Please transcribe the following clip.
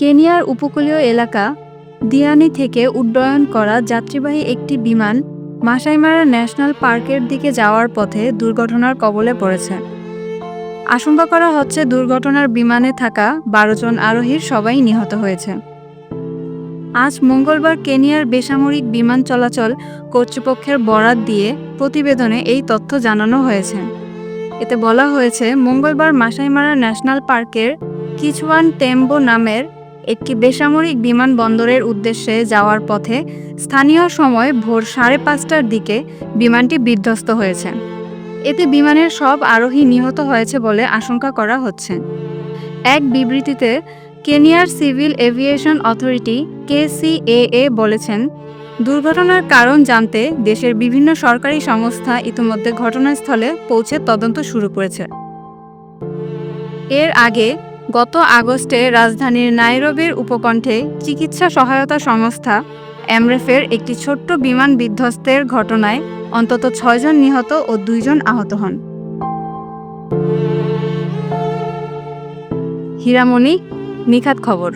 কেনিয়ার উপকূলীয় এলাকা দিয়ানি থেকে উড্ডয়ন করা যাত্রীবাহী একটি বিমান মাসাইমারা ন্যাশনাল পার্কের দিকে যাওয়ার পথে দুর্ঘটনার কবলে পড়েছে। আশঙ্কা করা হচ্ছে দুর্ঘটনার বিমানে থাকা বারো জন আরোহীর সবাই নিহত হয়েছে। আজ মঙ্গলবার কেনিয়ার বেসামরিক বিমান চলাচল কর্তৃপক্ষের বরাত দিয়ে প্রতিবেদনে এই তথ্য জানানো হয়েছে। এতে বলা হয়েছে, মঙ্গলবার মাসাইমারা ন্যাশনাল পার্কের কিচওয়ান টেম্বো নামের একটি বেসামরিক বিমানবন্দরের উদ্দেশ্যে যাওয়ার পথে স্থানীয় সময় ভোর সাড়ে পাঁচটার দিকে বিমানটি বিধ্বস্ত হয়েছে। এতে বিমানের সব আরোহী নিহত হয়েছে বলে আশঙ্কা করা হচ্ছে। এক বিবৃতিতে কেনিয়ার সিভিল এভিয়েশন অথরিটি কেসিএএ বলেছেন, দুর্ঘটনার কারণ জানতে দেশের বিভিন্ন সরকারি সংস্থা ইতিমধ্যে ঘটনাস্থলে পৌঁছে তদন্ত শুরু করেছে। এর আগে গত আগস্টে রাজধানীর নাইরোবির উপকণ্ঠে চিকিৎসা সহায়তা সংস্থা অ্যামরেফের একটি ছোট্ট বিমান বিধ্বস্তের ঘটনায় অন্তত ছয়জন নিহত ও দুইজন আহত হন। হীরামণি, নিখাত খবর।